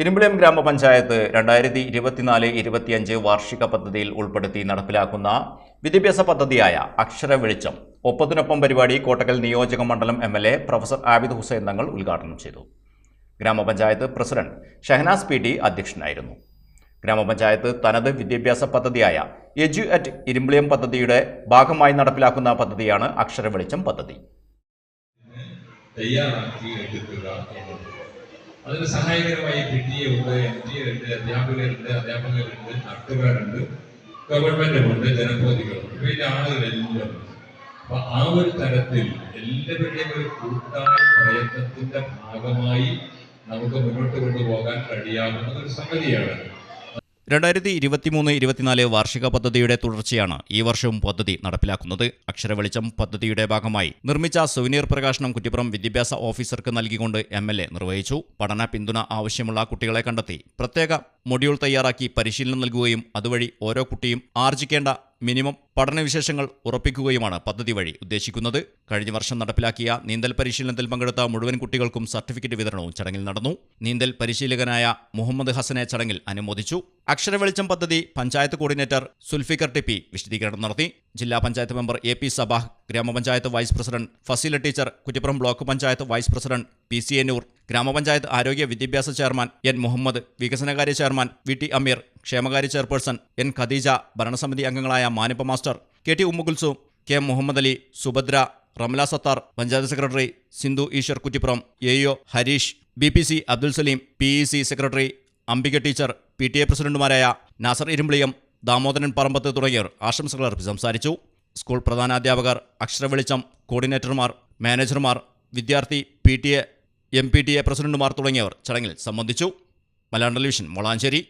ഇരുമ്പിളിയം ഗ്രാമപഞ്ചായത്ത് രണ്ടായിരത്തി ഇരുപത്തിനാല് ഇരുപത്തിയഞ്ച് വാർഷിക പദ്ധതിയിൽ ഉൾപ്പെടുത്തി നടപ്പിലാക്കുന്ന വിദ്യാഭ്യാസ പദ്ധതിയായ അക്ഷര വെളിച്ചം. ഒപ്പത്തിനൊപ്പം പരിപാടി കോട്ടക്കൽ നിയോജക മണ്ഡലം M L A professor Abid Hussain Thangal ഉദ്ഘാടനം ചെയ്തു. ഗ്രാമപഞ്ചായത്ത് പ്രസിഡന്റ് ഷഹനാസ് പി ടി അധ്യക്ഷനായിരുന്നു. ഗ്രാമപഞ്ചായത്ത് തനത് വിദ്യാഭ്യാസ പദ്ധതിയായ എജു അറ്റ് ഇരുമ്പിളിയം പദ്ധതിയുടെ ഭാഗമായി നടപ്പിലാക്കുന്ന പദ്ധതിയാണ് അക്ഷര വെളിച്ചം പദ്ധതി. തയ്യാറാക്കി എടുക്കുക എന്നത് അതിന് സഹായകരമായി പി ടി എ ഉണ്ട് എം ടി എ ഉണ്ട് അധ്യാപകരുണ്ട് അധ്യാപകരുണ്ട് നാട്ടുകാരുണ്ട് ഗവൺമെന്റുമുണ്ട് ജനപ്രതിനിധികളുണ്ട് ഇവയിലെ ആളുകളെല്ലാം അപ്പൊ ആ ഒരു തരത്തിൽ എല്ലാവരുടെയും ഒരു കൂട്ടായ പ്രയത്നത്തിന്റെ ഭാഗമായി നമുക്ക് മുന്നോട്ട് കൊണ്ടുപോകാൻ കഴിയാവുന്ന ഒരു സംഗതിയാണ്. രണ്ടായിരത്തി ഇരുപത്തിമൂന്ന് ഇരുപത്തിനാല് വാർഷിക പദ്ധതിയുടെ തുടർച്ചയാണ് ഈ വർഷവും പദ്ധതി നടപ്പിലാക്കുന്നത്. അക്ഷരവെളിച്ചം പദ്ധതിയുടെ ഭാഗമായി നിർമ്മിച്ച സുവനീർ പ്രകാശനം കുറ്റിപ്പുറം വിദ്യാഭ്യാസ ഓഫീസർക്ക് നൽകിക്കൊണ്ട് എം എൽ എ നിർവഹിച്ചു. പഠന പിന്തുണ ആവശ്യമുള്ള കുട്ടികളെ കണ്ടെത്തി പ്രത്യേക മൊഡ്യൂൾ തയ്യാറാക്കി പരിശീലനം നൽകുകയും അതുവഴി ഓരോ കുട്ടിയും ആർജിക്കേണ്ട മിനിമം പഠനവിശേഷങ്ങൾ ഉറപ്പിക്കുകയുമാണ് പദ്ധതി വഴി ഉദ്ദേശിക്കുന്നത്. കഴിഞ്ഞ വർഷം നടപ്പിലാക്കിയ നീന്തൽ പരിശീലനത്തിൽ പങ്കെടുത്ത മുഴുവൻ കുട്ടികൾക്കും സർട്ടിഫിക്കറ്റ് വിതരണവും ചടങ്ങിൽ നടന്നു. നീന്തൽ പരിശീലകനായ മുഹമ്മദ് ഹസനെ ചടങ്ങിൽ അനുമോദിച്ചു. അക്ഷരവെളിച്ചം പദ്ധതി പഞ്ചായത്ത് കോർഡിനേറ്റർ സുൽഫിക്കർ ടിപ്പി വിശദീകരണം നടത്തി. ജില്ലാ panchayat member A P Sabah ഗ്രാമപഞ്ചായത്ത് vice president Faseela teacher Kuttippuram block panchayat vice president P C Ennur ഗ്രാമപഞ്ചായത്ത് ആരോഗ്യ വിദ്യാഭ്യാസ ചെയർമാൻ എൻ മുഹമ്മദ് വികസനകാര്യ ചെയർമാൻ വി ടി അമീർ ക്ഷേമകാര്യ ചെയർപേഴ്സൺ എൻ ഖദീജ ഭരണസമിതി അംഗങ്ങളായ മാനിപ്പ K T Ummukulsu K Muhammad Ali Subhadra Ramla Sattar panchayat secretary Sindhu Eshwar Kuttippuram A O Harish B P C Abdul Salim P E C secretary Ambika teacher P T A പ്രസിഡന്റുമാരായ നാസർ ഇരുമ്പിളിയം ദാമോദരൻ പറമ്പത്ത് തുടങ്ങിയവർ ആശംസകൾ അർപ്പിച്ച് സംസാരിച്ചു. School പ്രധാനാധ്യാപകർ അക്ഷരവെളിച്ചം കോർഡിനേറ്റർമാർ മാനേജർമാർ വിദ്യാർത്ഥി P T A M P T A പ്രസിഡന്റുമാർ തുടങ്ങിയവർ ചടങ്ങിൽ സംബന്ധിച്ചു. മലയാളം ടെലിവിഷൻ വളാഞ്ചേരി